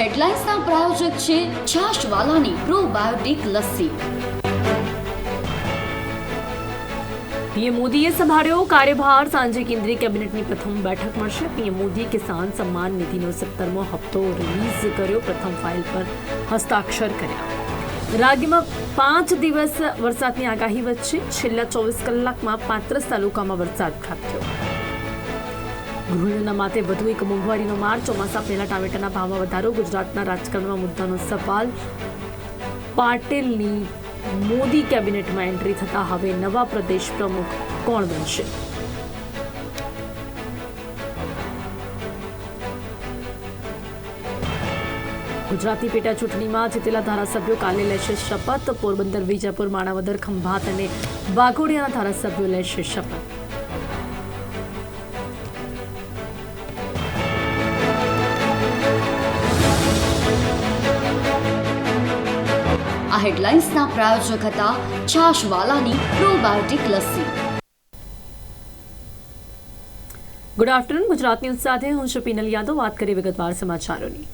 હેડલાઇન્સના પ્રાયોજક છે છાશવાલાની probiotic lassi. PM મોદીએ સંભાળ્યો કાર્યભાર. સાંજે કેન્દ્રીય કેબિનેટની પ્રથમ બેઠક મળશે. પીએમ મોદીએ કિસાન સન્માન નિધિનો સત્તરમો હપ્તો રિલીઝ કર્યો. પ્રથમ ફાઇલ પર હસ્તાક્ષર કર્યા. રાજ્યમાં પાંચ દિવસ વરસાદની આગાહી વચ્ચે છેલ્લા ચોવીસ કલાકમાં પાંત્રીસ તાલુકામાં વરસાદ ખાબક્યો. ગૃહિણીઓના માથે વધુ એક મોંઘવારીનો માર ચોમાસા પહેલા ટામેટાના ભાવમાં વધારો, ગુજરાતના રાજકારણમાં મુદ્દાનો સવાલ. પાટીલની મોદી કેબિનેટમાં એન્ટ્રી થતા હવે નવા પ્રદેશ પ્રમુખ કોણ બનશે? ગુજરાતની પેટા ચૂંટણીમાં જીતેલા ધારાસભ્યો કાલે લેશે શપથ. પોરબંદર, વિજાપુર, માણાવદર, ખંભાત અને વાઘોડિયાના ધારાસભ્યો લેશે શપથ. આ હેડલાઇન્સના પ્રાયોજક હતા છાશવાલાની probiotic lassi. Good afternoon Gujarat news સાથે હું છું પીનલ યાદવ. વાત કરીએ વિગતવાર સમાચારોની.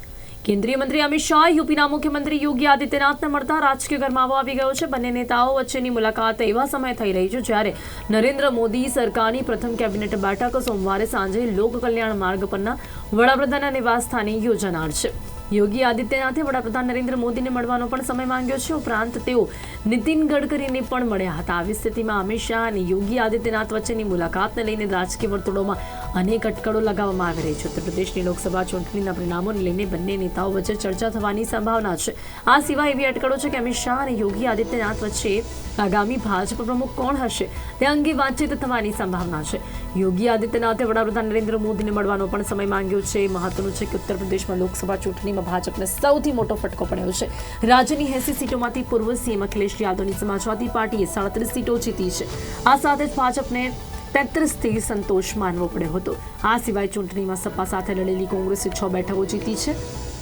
કેન્દ્રીય મંત્રી અમિત શાહ, યુપીના મુખ્યમંત્રી યોગી આદિત્યનાથને મળતા રાજકીય ગરમાવો આવી ગયો છે. બંને નેતાઓ વચ્ચેની મુલાકાત એવા સમયે થઈ રહી છે જ્યારે નરેન્દ્ર મોદી સરકારની પ્રથમ કેબિનેટ બેઠક સોમવારે સાંજે લોક કલ્યાણ માર્ગ પરના વડાપ્રધાનના નિવાસસ્થાને યોજાનાર છે. યોગી આદિત્યનાથે વડાપ્રધાન નરેન્દ્ર મોદીને મળવાનો પણ સમય માંગ્યો છે. ઉપરાંત તેઓ નીતિન ગડકરીને પણ મળ્યા હતા. આવી સ્થિતિમાં અમિત શાહ અને યોગી આદિત્યનાથ વચ્ચેની મુલાકાતને લઈને રાજકીય વર્તુળોમાં અનેક અટકળો લગાવવામાં આવી રહી છે. ઉત્તર પ્રદેશની લોકસભા ચૂંટણીના પરિણામોને લઈને બંને નેતાઓ વચ્ચે ચર્ચા થવાની સંભાવના છે. આ સિવાય એવી અટકળો છે કે અમિત શાહ અને યોગી આદિત્યનાથ વચ્ચે આગામી ભાજપ પ્રમુખ કોણ હશે? તે અંગે વાતચીત થવાની સંભાવના છે. યોગી આદિત્યનાથે વડાપ્રધાન નરેન્દ્ર મોદીને મળવાનો પણ સમય માંગ્યો છે. મહત્વનું છે કે ઉત્તર પ્રદેશમાં લોકસભા ચૂંટણીમાં ભાજપને સૌથી મોટો ફટકો પડ્યો છે. રાજ્યની એસી સીટોમાંથી પૂર્વ સીએમ અખિલેશ યાદવની સમાજવાદી પાર્ટીએ સાડત્રીસ સીટો જીતી છે. આ સાથે જ ભાજપને તેત્રીસથી સંતોષ માનવો પડ્યો હતો. આ સિવાય ચૂંટણીમાં સપા સાથે લડેલી કોંગ્રેસે છ બેઠકો જીતી છે.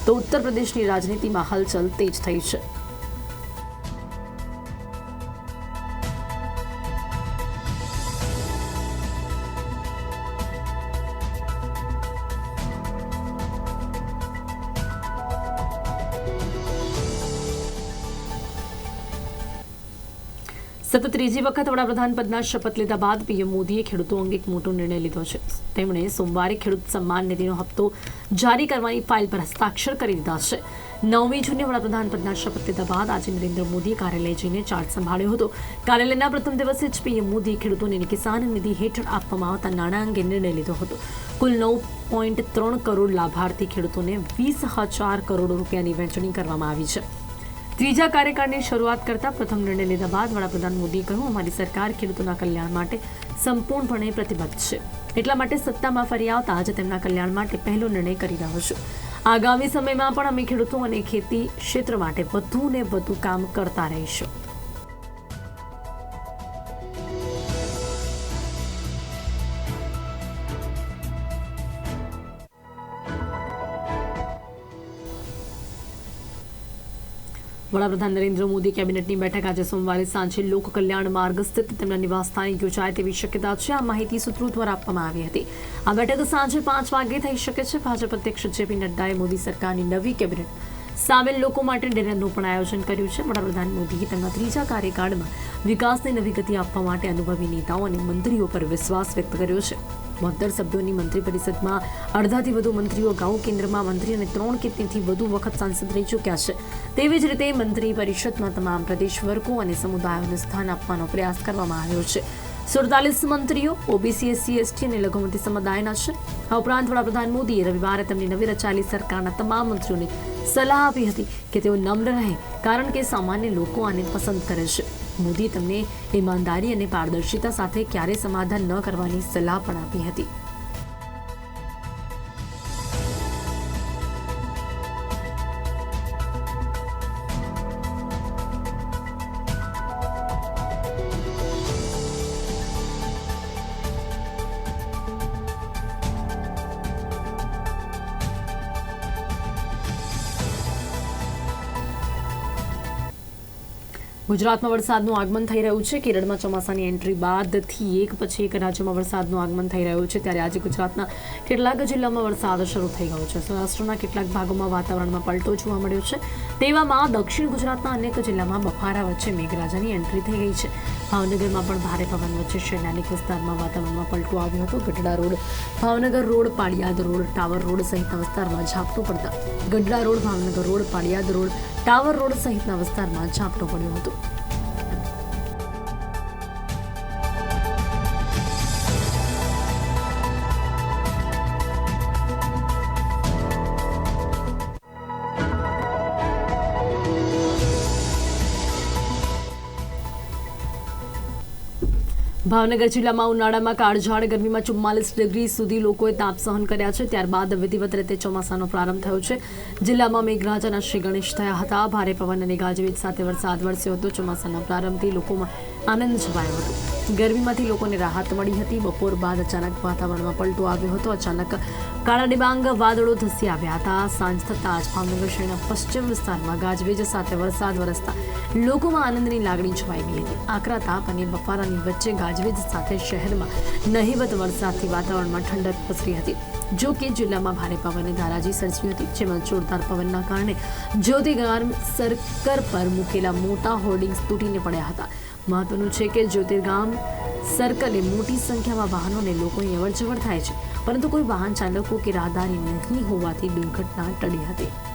તો ઉત્તર પ્રદેશની રાજનીતિમાં હલચલ તેજ થઈ છે. ત્રીજી વખત વડાપ્રધાન પદના શપથ લીધા બાદ પીએમ મોદીએ ખેડૂતો અંગે એક મોટો નિર્ણય લીધો છે. તેમણે સોમવારે ખેડૂત સન્માન નિધિનો હપ્તો જારી કરવાની ફાઇલ પર હસ્તાક્ષર કરી દીધા છે. નવમી જૂને વડાપ્રધાન પદના શપથ લીધા બાદ આજે નરેન્દ્ર મોદીએ કાર્યાલય જઈને ચાર્જ સંભાળ્યો હતો. કાર્યાલયના પ્રથમ દિવસે જ પીએમ મોદીએ ખેડૂતોને કિસાન નિધિ હેઠળ આપવામાં આવતા નાણાં અંગે નિર્ણય લીધો હતો. કુલ નવ પોઈન્ટ ત્રણ કરોડ લાભાર્થી ખેડૂતોને વીસ હજાર કરોડ રૂપિયાની વહેંચણી કરવામાં આવી છે. ત્રીજા કાર્યકાળની શરૂઆત કરતા પ્રથમ નિર્ણય લીધા બાદ વડાપ્રધાન મોદીએ કહ્યું, અમારી સરકાર ખેડૂતોના કલ્યાણ માટે સંપૂર્ણપણે પ્રતિબદ્ધ છે. એટલા માટે સત્તામાં ફરી આવતા આજે તેમના કલ્યાણ માટે પહેલો નિર્ણય કરી રહ્યો છું. આગામી સમયમાં પણ અમે ખેડૂતો અને ખેતી ક્ષેત્ર માટે વધુ ને વધુ કામ કરતા રહીશું. વડાપ્રધાન નરેન્દ્ર મોદી કેબિનેટની બેઠક આજે સોમવારે સાંજે લોક કલ્યાણ માર્ગ સ્થિત તેમના નિવાસસ્થાને યોજાય તેવી શક્યતા છે. આ માહિતી સૂત્રો દ્વારા આપવામાં આવી હતી. આ બેઠક સાંજે પાંચ વાગે થઈ શકે છે. ભાજપ અધ્યક્ષ જેપી નડ્ડાએ મોદી સરકારની નવી કેબિનેટ સામેલ લોકો માટે ડિનરનું પણ આયોજન કર્યું છે. વડાપ્રધાન મોદીએ તેમના ત્રીજા કાર્યકાળમાં વિકાસને નવી ગતિ આપવા માટે અનુભવી નેતાઓ અને મંત્રીઓ પર વિશ્વાસ વ્યક્ત કર્યો છે. બોતેર સભ્યોની મંત્રી પરિષદમાં અડધાથી વધુ મંત્રીઓ અગાઉ કેન્દ્રમાં મંત્રી અને ત્રણ કે તેથી વધુ વખત સાંસદ રહી ચૂક્યા છે. તેવી જ રીતે મંત્રી પરિષદમાં તમામ પ્રદેશ વર્ગો અને સમુદાયોને સ્થાન આપવાનો પ્રયાસ કરવામાં આવ્યો છે. સુડતાલીસ મંત્રીઓ, ઓબીસી, એસસી, એસટી અને લઘુમતી સમુદાયના છે. આ ઉપરાંત વડાપ્રધાન મોદીએ રવિવારે તેમની નવી રચાયેલી સરકારના તમામ મંત્રીઓને સલાહ આપી હતી કે તેઓ નમ્ર રહે, કારણ કે સામાન્ય લોકો આને પસંદ કરે છે. મોદી તેમને ઈમાનદારી અને પારદર્શિતા સાથે ક્યારેય સમાધાન ન કરવાની સલાહ પણ આપી હતી. ગુજરાતમાં વરસાદનું આગમન થઈ રહ્યું છે. કેરળમાં ચોમાસાની એન્ટ્રી બાદથી એક પછી એક રાજ્યમાં વરસાદનું આગમન થઈ રહ્યું છે. ત્યારે આજે ગુજરાતના કેટલાક જિલ્લામાં વરસાદ શરૂ થઈ ગયો છે. સૌરાષ્ટ્રના કેટલાક ભાગોમાં વાતાવરણમાં પલટો જોવા મળ્યો છે. તેવામાં દક્ષિણ ગુજરાતના અનેક જિલ્લામાં બફારા વચ્ચે મેઘરાજાની એન્ટ્રી થઈ ગઈ છે. ભાવનગરમાં પણ ભારે પવન વચ્ચે શહેરના વિસ્તારમાં વાતાવરણમાં પલટો આવ્યો હતો. Gadhada road, Bhavnagar road, Paliyad road, tower road સહિતના વિસ્તારમાં ઝાપટું પડતા Gadhada road, Bhavnagar road, Paliyad road, tower road સહિતના વિસ્તારમાં ઝાપટું પડ્યું હતું. ભાવનગર જિલ્લામાં ઉનાળામાં કાળઝાળ, ગરમીમાં ચુમ્માલીસ ડિગ્રી સુધી લોકોએ તાપ સહન કર્યા છે. ત્યારબાદ વિધિવત રીતે ચોમાસાનો પ્રારંભ થયો છે. જિલ્લામાં મેઘરાજાના શ્રી ગણેશ થયા હતા. ભારે પવન અને ગાજવીજ સાથે વરસાદ વરસ્યો હતો. ચોમાસાના પ્રારંભથી લોકોમાં આનંદ છવાયો હતો. ગરમીમાંથી લોકોને રાહત મળી હતી. બપોર બાદ અચાનક વાતાવરણમાં પલટો આવ્યો હતો. અચાનક કાળા ડિબાંગ વાદળો ધસી આવ્યા હતા. સાંજ થતાં જ ભાવનગર શહેરના પશ્ચિમ વિસ્તારમાં ગાજવીજ સાથે વરસાદ વરસતા લોકોમાં આનંદની લાગણી છવાઈ ગઈ હતી. આકરા તાપ અને બફારાની વચ્ચે ગાજવીજ સાથે શહેરમાં નહિવત વરસાદથી વાતાવરણમાં ઠંડક પસરી હતી. જો કે જિલ્લામાં ભારે પવને ધારાજી સર્જી હતી, જેમાં જોરદાર પવનના કારણે જ્યોતિગાર સર્કર પર મૂકેલા મોટા હોર્ડિંગ્સ તૂટીને પડ્યા હતા. મહત્વનું છે કે જ્યોતિર્ગામ સર્કલે મોટી સંખ્યામાં વાહનોને લોકોની અવરજવર થાય છે. પરંતુ કોઈ વાહન ચાલકો કે રાહદારી નહીં હોવાથી દુર્ઘટના ટળી હતી.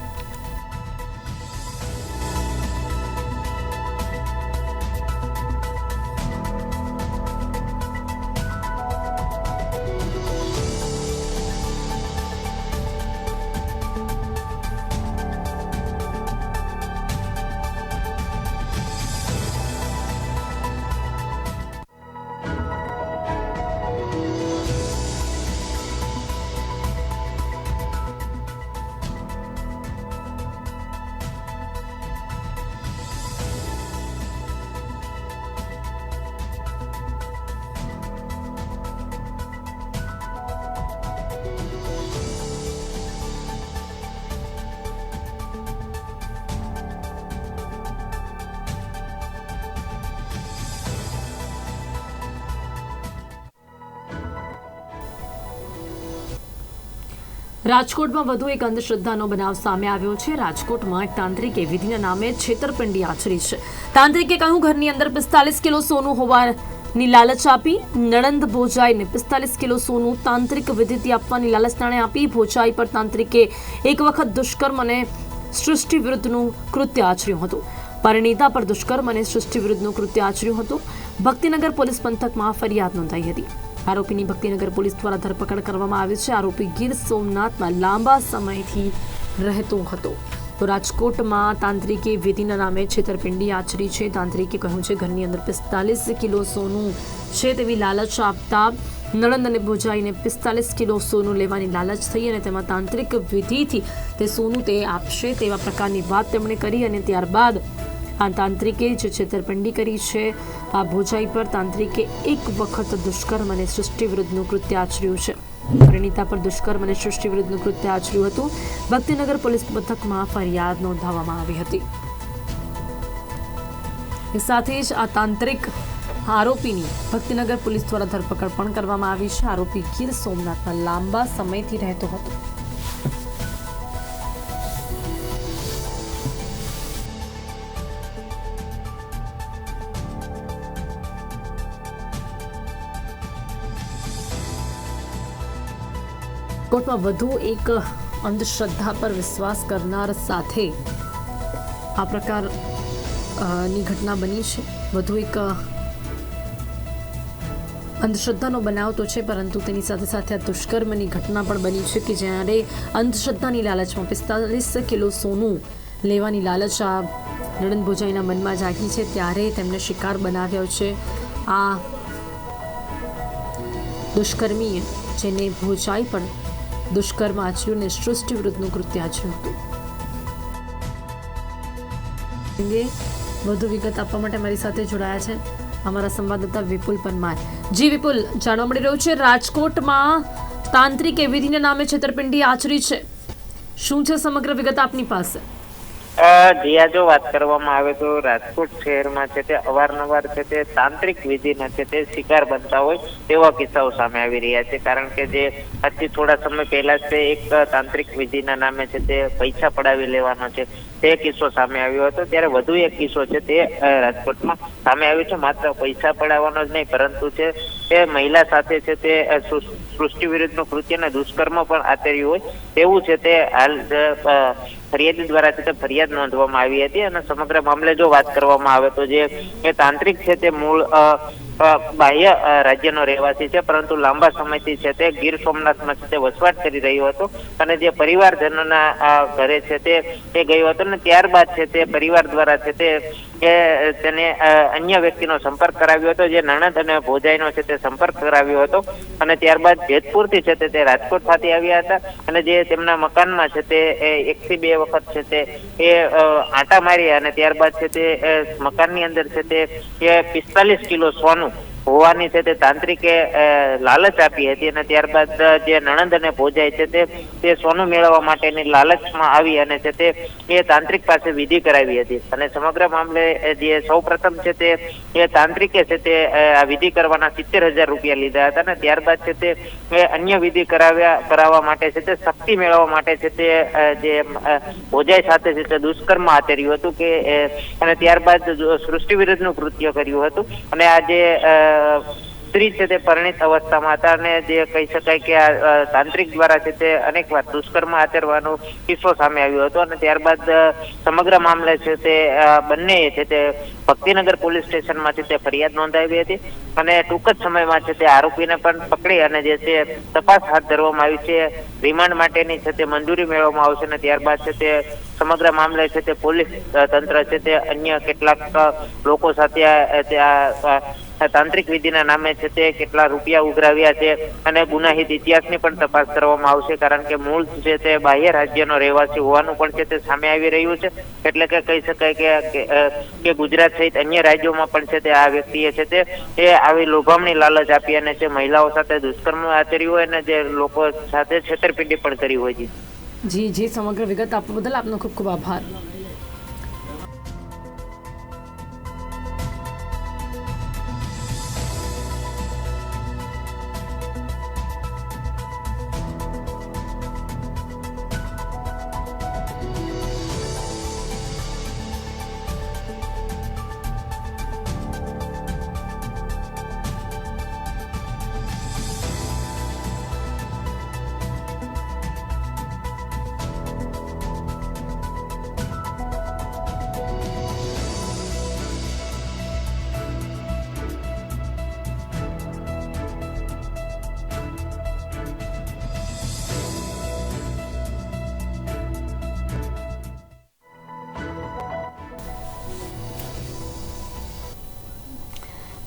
રાજકોટમાં વધુ એક અંધશ્રદ્ધાનો બનાવ સામે આવ્યો છે. રાજકોટમાં એક તાંત્રિકે વિધિના નામે છેતરપિંડી આચરી છે. તાંત્રિકે કહ્યું, ઘરની અંદર પિસ્તાલીસ કિલો સોનું હોવાની લાલચ આપી. નણંદ ભોજાઈને પિસ્તાલીસ કિલો સોનું તાંત્રિક વિધિથી આપવાની લાલચ નાણે આપી. ભોજાઈ પર તાંત્રિકે એક વખત દુષ્કર્મ અને સૃષ્ટિ વિરુદ્ધનું કૃત્ય આચર્યું હતું. પરિણીતા પર દુષ્કર્મ અને સૃષ્ટિ વિરુદ્ધનું કૃત્ય આચર્યું હતું. ભક્તિનગર પોલીસ પંથકમાં ફરિયાદ નોંધાઈ હતી. આરોપીની ભક્તિનગર પોલીસ દ્વારા ધરપકડ કરવામાં આવી છે. આરોપી ગીર સોમનાથમાં લાંબા સમયથી રહેતો હતો. તો રાજકોટમાં તાંત્રિકે વિધિના નામે છેતરપિંડી આચરી છે. તાંત્રિકે કહ્યું છે, ઘરની અંદર પિસ્તાલીસ કિલો સોનું છે તેવી લાલચ આપતા નણંદ અને ભોજાઈને પિસ્તાલીસ કિલો સોનું લેવાની લાલચ થઈ અને તેમાં તાંત્રિક વિધિથી તે સોનું તે આપશે તેવા પ્રકારની વાત તેમણે કરી અને ત્યારબાદ આ તાંત્રિકે જે છેતરપિંડી કરી છે. આ ભોજાઈ પર તાંત્રિકે એક વખત દુષ્કર્મ અને સૃષ્ટિ વિરુદ્ધનું કૃત્ય આચર્યું છે. પરિણીતા પર દુષ્કર્મ અને સૃષ્ટિ વિરુદ્ધનું કૃત્ય આચર્યું હતું. ભક્તિનગર પોલીસ મથકમાં ફરિયાદ નોંધાવવામાં આવી હતી. સાથે જ આ તાંત્રિક આરોપીની ભક્તિનગર પોલીસ દ્વારા ધરપકડ પણ કરવામાં આવી છે. આરોપી ગીર સોમનાથમાં લાંબા સમયથી રહેતો હતો. કોર્ટમાં વધુ એક અંધશ્રદ્ધા પર વિશ્વાસ કરનાર સાથે આ પ્રકારની ઘટના બની છે. વધુ એક અંધશ્રદ્ધાનો બનાવ તો છે, પરંતુ તેની સાથે સાથે આ દુષ્કર્મની ઘટના પણ બની છે કે જ્યારે અંધશ્રદ્ધાની લાલચમાં પિસ્તાલીસ કિલો સોનું લેવાની લાલચ આ નડન ભોજાઈના મનમાં જાગી છે, ત્યારે તેમને શિકાર બનાવ્યો છે આ દુષ્કર્મીએ, જેને ભોજાઈ પણ દુષ્કર્મ આચર્યું અને સૃષ્ટિ વિરુદ્ધનું કૃત્ય આચર્યું હતું. વધુ વિગત આપવા માટે મારી સાથે જોડાયા છે અમારા સંવાદદાતા વિપુલ પરમાર. જી વિપુલ, જાણવા મળી રહ્યું છે રાજકોટમાં તાંત્રિક વિધિના નામે છેતરપિંડી આચરી છે. શું છે સમગ્ર વિગત આપની પાસે? જીયા જો વાત કરવામાં આવે તો રાજકોટ શહેરમાં છે તે અવારનવાર છે તે તાંત્રિક વિધિના છે તે શિકાર બનતા હોય તેવા કિસ્સાઓ સામે આવી રહ્યા છે. કારણ કે જે આજથી થોડા સમય પહેલા છે એક તાંત્રિક વિધિના નામે છે તે પૈસા પડાવી લેવાનો છે. તે કિસ્સો સામે આવ્યો હતો. ત્યારે વધુ એક કિસ્સો છે તે રાજકોટમાં સામે આવ્યો છે. માત્ર પૈસા પડાવવાનો જ નહીં, પરંતુ છે તે મહિલા સાથે છે તે સૃષ્ટિ વિરુદ્ધનું કૃત્ય અને દુષ્કર્મ પણ આચર્યું હોય. તેવું છે તે હાલ ફરિયાદી દ્વારા છે તે ફરિયાદ નોંધવામાં આવી હતી. અને સમગ્ર મામલે જો વાત કરવામાં આવે તો જે તાંત્રિક છે તે મૂળ બાહ્ય રાજ્યનો રહેવાસી છે, પરંતુ લાંબા સમયથી છે તે ગીર સોમનાથમાં છે તે વસવાટ કરી રહ્યો હતો અને જે પરિવારજનોના ઘરે છે તે તે ગયો હતો ને ત્યારબાદ છે તે પરિવાર દ્વારા છે તે, એ, તેને અન્ય વ્યક્તિનો સંપર્ક કરાવ્યો હતો, જે નણંદ અને ભોજાઈનો છે તે સંપર્ક કરાવ્યો હતો અને ત્યારબાદ જેતપુરથી છે તે તે રાજકોટ ખાતે આવ્યા હતા અને જે તેમના મકાનમાં છે તે એકથી બે વખત છે તે, એ આટા માર્યા અને ત્યારબાદ છે તે મકાનની અંદર છે તે પિસ્તાલીસ કિલો સોનું હોવાની છે તે તાંત્રિકે લાલચ આપી હતી અને ત્યારબાદ જે નણંદ અને ભોજાઈ છે તે તે સોનું મેળવવા માટેની લાલચમાં આવી અને છે તે એ તાંત્રિક પાસે વિધિ કરાવી હતી. અને સમગ્ર મામલે જે સૌ પ્રથમ છે તે એ તાંત્રિકે છે તે આ વિધિ કરવાના સિત્તેર હજાર રૂપિયા લીધા હતા અને ત્યારબાદ છે તે એ અન્ય વિધિ કરાવ્યા કરાવવા માટે છે તે શક્તિ મેળવવા માટે છે તે જે ભોજાય સાથે છે તે દુષ્કર્મ આચર્યું હતું કે અને ત્યારબાદ સૃષ્ટિ વિરુદ્ધનું કૃત્ય કર્યું હતું. અને આજે અ, સ્ત્રી છે તે પરિણિત અવસ્થામાં હતા અને જે કહી શકાય કે આ તાંત્રિક દ્વારા છે તે અનેકવાર દુષ્કર્મ આચરવાનો કિસ્સો સામે આવ્યો હતો અને ત્યારબાદ સમગ્ર મામલે છે તે બંને છે તે ભક્તિનગર પોલીસ સ્ટેશનમાં છે તે ફરિયાદ નોંધાવી હતી અને ટૂંક જ સમયમાં છે તે આરોપીને પણ પકડી અને જે છે તપાસ હાથ ધરવામાં આવી છે. રિમાન્ડ માટેની છે તે મંજૂરી મેળવવામાં આવશે અને ત્યારબાદ છે તે સમગ્ર મામલે છે તે પોલીસ તંત્ર છે તે અન્ય કેટલાક લોકો સાથે આ તાંત્રિક વિધિના નામે છે તે કેટલા રૂપિયા ઉઘરાવ્યા છે અને ગુનાહિત ઇતિહાસની પણ તપાસ કરવામાં આવશે કારણ કે મૂળ છે તે બાહ્ય રાજ્યનો રહેવાસી હોવાનું પણ છે તે સામે આવી રહ્યું છે. એટલે કે કહી શકાય કે- કે ગુજરાત સહિત અન્ય રાજ્યોમાં પણ છે તે આ વ્યક્તિએ છે તે, એ આવી લોભામણી લાલચ આપી અને જે મહિલાઓ સાથે દુષ્કર્મ આચર્યું હોય અને જે લોકો સાથે છેતરપિંડી પણ કરી હોય છે. જી જી, સમગ્ર વિગત આપવા બદલ આપનો ખૂબ ખૂબ આભાર.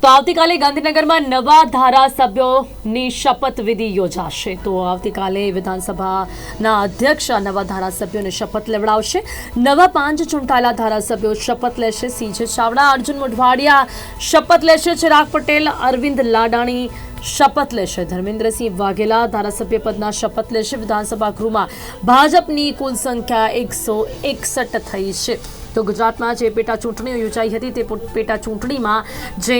તો આવતીકાલે ગાંધીનગરમાં નવા ધારાસભ્યોની શપથવિધિ યોજાશે. તો આવતીકાલે વિધાનસભાના અધ્યક્ષ નવા ધારાસભ્યોને શપથ લેવડાવશે. નવા પાંચ ચૂંટાયેલા ધારાસભ્યો શપથ લેશે. સીજે ચાવડા, અર્જુન મોઢવાડિયા શપથ લેશે. ચિરાગ પટેલ, અરવિંદ લાડાણી શપથ લેશે. ધર્મેન્દ્રસિંહ વાઘેલા ધારાસભ્ય પદના શપથ લેશે. વિધાનસભા ગૃહમાં ભાજપની કુલ સંખ્યા એકસો એકસઠ થઈ છે. તો ગુજરાતમાં જે પેટા ચૂંટણીઓ યોજાઈ હતી તે પેટા ચૂંટણીમાં જે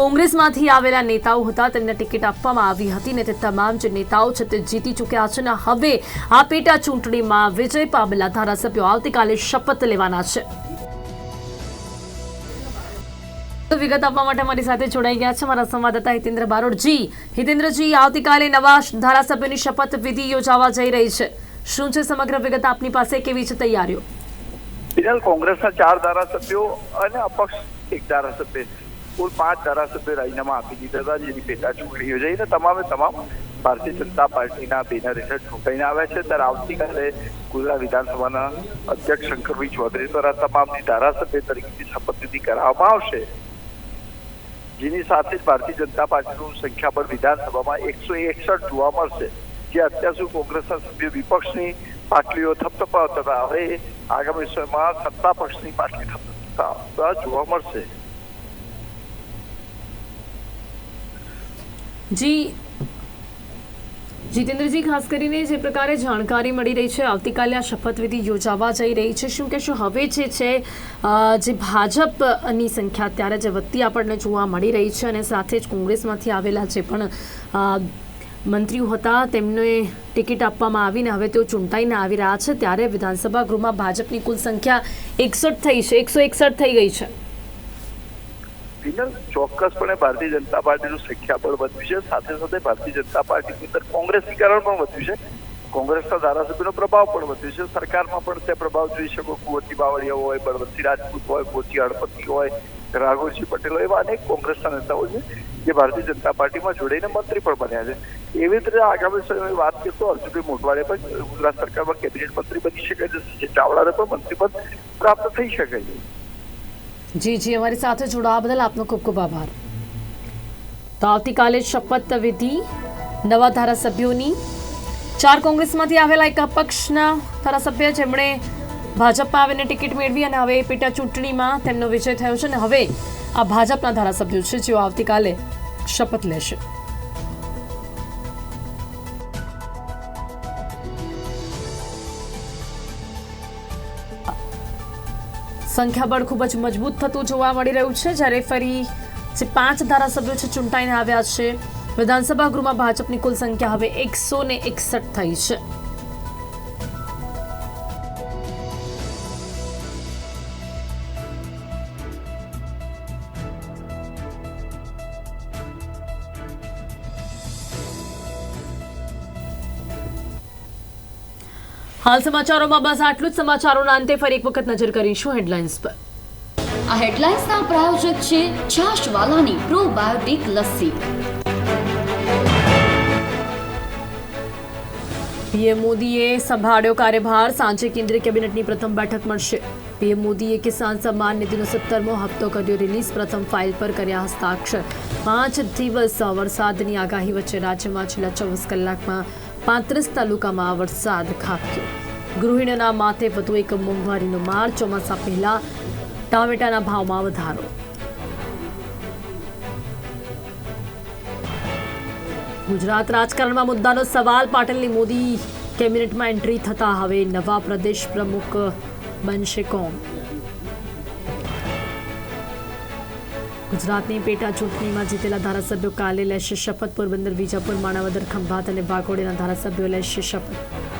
કોંગ્રેસમાંથી આવેલા નેતાઓ હતા, તેમને ટિકિટ આપવામાં આવી હતી ને તે તમામ જે નેતાઓ છે તે જીતી ચૂક્યા છે અને હવે આ પેટા ચૂંટણીમાં વિજય પામેલા ધારાસભ્યો આવતીકાલે શપથ લેવાના છે. વિગત આપવા માટે મારી સાથે જોડાઈ ગયા છે મારા સંવાદદાતા હિતેન્દ્ર બારોડજી. હિતેન્દ્રજી, આવતીકાલે નવા ધારાસભ્યોની શપથ વિધિ યોજાવા જઈ રહી છે. શું છે સમગ્ર વિગત આપની પાસે? કેવી છે તૈયારીઓ? ફિલહાલ કોંગ્રેસના ચાર ધારાસભ્યો અને અપક્ષ એક ધારાસભ્ય કુલ પાંચ ધારાસભ્યો રાજીનામા આપી દીધા હતા, જેની પેટા ચૂંટણી યોજાઈને તમામે તમામ ભારતીય જનતા પાર્ટીના બેનર હેઠળ ચૂંટાઈને આવ્યા છે. ત્યારે આવતીકાલે ગુજરાત વિધાનસભાના અધ્યક્ષ શંકરભાઈ ચૌધરી દ્વારા તમામની ધારાસભ્ય તરીકેની શપથવિધિ કરાવવામાં આવશે. જેની સાથે જ ભારતીય જનતા પાર્ટીનું સંખ્યાબળ વિધાનસભામાં એકસો એકસઠ જોવા મળશે. જે અત્યાર સુધી કોંગ્રેસના સભ્યો વિપક્ષની પાટલીઓ થપથપાવતા હતા. હવે આગામી સમયમાં સત્તા પક્ષની પાટલી થતા જોવા મળશે. જી. જીતેન્દ્રજી, ખાસ કરીને જે પ્રકારે જાણકારી મળી રહી છે, આવતીકાલે આ શપથવિધિ યોજાવા જઈ રહી છે. શું કહેશું, હવે જે છે જે ભાજપની સંખ્યા અત્યારે જે વધતી આપણને જોવા મળી રહી છે અને સાથે જ કોંગ્રેસમાંથી આવેલા જે પણ મંત્રીઓ હતા, તેમને ટિકિટ આપવામાં આવીને હવે તેઓ ચૂંટાઈને આવી રહ્યા છે. ત્યારે વિધાનસભા ગૃહમાં ભાજપની કુલ સંખ્યા એકસઠ થઈ છે. એકસો એકસઠ થઈ ગઈ છે. ચોક્કસપણે ભારતીય જનતા પાર્ટીનું સંખ્યાબળ વધ્યું છે. સાથે સાથે ભારતીય જનતા પાર્ટીની અંદર કોંગ્રેસીકરણ પણ વધ્યું છે. કોંગ્રેસના ધારાસભ્યનો પ્રભાવ પણ વધ્યો છે. સરકારમાં પણ તે પ્રભાવ જોઈ શકો. કુંવરજી બાવળિયા હોય, બળવંતસિંહ રાજપૂત હોય ગોચી હળપતિ હોય રાઘવજી પટેલ એવા અનેક કોંગ્રેસના નેતાઓ છે જે ભારતીય જનતા પાર્ટીમાં જોડાઈને મંત્રી પણ બન્યા છે. એવી જ રીતે આગામી સમયમાં વાત કરીએ તો અર્જુનભાઈ મોટવાડે પણ ગુજરાત સરકારમાં કેબિનેટ મંત્રી બની શકે છે. જે ચાવડાને પણ મંત્રીપદ પ્રાપ્ત થઈ શકે છે. જી જી, અમારી સાથે જોડાવા બદલ આપનો ખૂબ ખૂબ આભાર. તો આવતીકાલે શપથ વિધિ નવા ધારાસભ્યોની. ચાર કોંગ્રેસમાંથી આવેલા એક અપક્ષના ધારાસભ્ય જેમણે ભાજપમાં આવીને ટિકિટ મેળવી અને હવે પેટા ચૂંટણીમાં તેમનો વિજય થયો છે અને હવે આ ભાજપના ધારાસભ્યો છે જેઓ આવતીકાલે શપથ લેશે. સંખ્યાબળ ખૂબ જ મજબૂત થતું જોવા મળી રહ્યું છે જ્યારે ફરી જે પાંચ ધારાસભ્યો છે ચૂંટાઈને આવ્યા છે. વિધાનસભા ગૃહમાં ભાજપની કુલ સંખ્યા હવે એકસો એકસઠ થઈ છે. હાલ સમાચારોમાં બસ આટલું જ. સમાચારોના અંતે ફરી એક વખત નજર કરીશું હેડલાઇન્સ પર. આ હેડલાઇન્સના પ્રાયોજક છે છાશવાલાની પ્રોબાયોટિક લસ્સી. પીએમ મોદીએ સંભાળ્યો કાર્યભાર. સાંજે કેન્દ્રીય કેબિનેટની પ્રથમ બેઠક મળશે. પીએમ મોદીએ કિસાન સન્માન નિધિનો સત્તરમો હપ્તો કર્યો. રિલીઝ પ્રથમ ફાઇલ પર કર્યા હસ્તાક્ષર. પાંચ દિવસ વરસાદની આગાહી વચ્ચે રાજ્યમાં છેલ્લા ચોવીસ કલાકમાં પાંત્રીસ તાલુકામાં વરસાદ ખાબક્યો. ગૃહિણીઓના માથે વધુ એક મોંઘવારીનો માર, ચોમાસા પહેલા ટામેટાના ભાવમાં વધારો. ગુજરાત રાજકારણમાં મુદ્દાનો સવાલ, પાટીલની મોદી કેબિનેટમાં એન્ટ્રી થતા હવે નવા પ્રદેશ પ્રમુખ બનશે કોણ? ગુજરાતની પેટા ચૂંટણીમાં જીતેલા ધારાસભ્યો કાલે લેશે શપથ, પોરબંદર, વિજાપુર, માણાવદર, ખંભાત અને વાઘોડીના ધારાસભ્યો લેશે શપથ.